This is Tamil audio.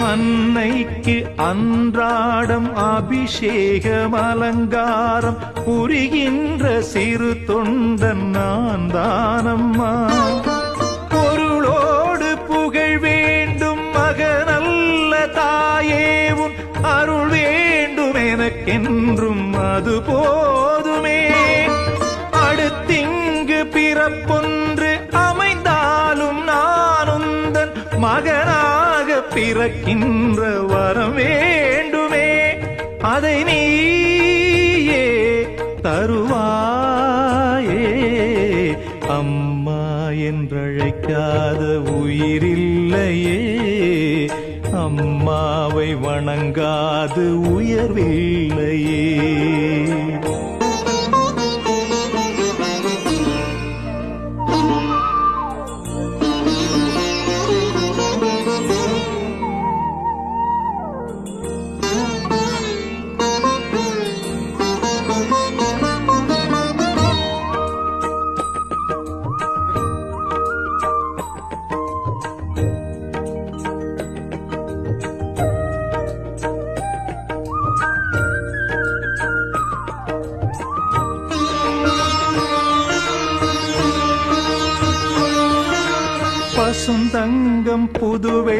அன்னைக்கு அன்றாடம் அபிஷேகம் அலங்காரம் புரிகின்ற சிறு தொண்டன் நான் தானம்மா. பொருளோடு புகழ் வேண்டும் மகனல்ல தாயேவும் அருள் வேண்டும் எனக்கென்றும் அது போதுமே. அடுத்திங்கு பிறப்பொன்று அமைந்தாலும் நான் உந்தன் மகனாக பிறக்கின்ற வரம் வேண்டுமே அதை நீயே தருவாயே. அம்மா என்றழைக்காத உயிரில்லையே அம்மாவை வணங்காது உயர்வில்லையே. பசுந்தங்கம் புதுவை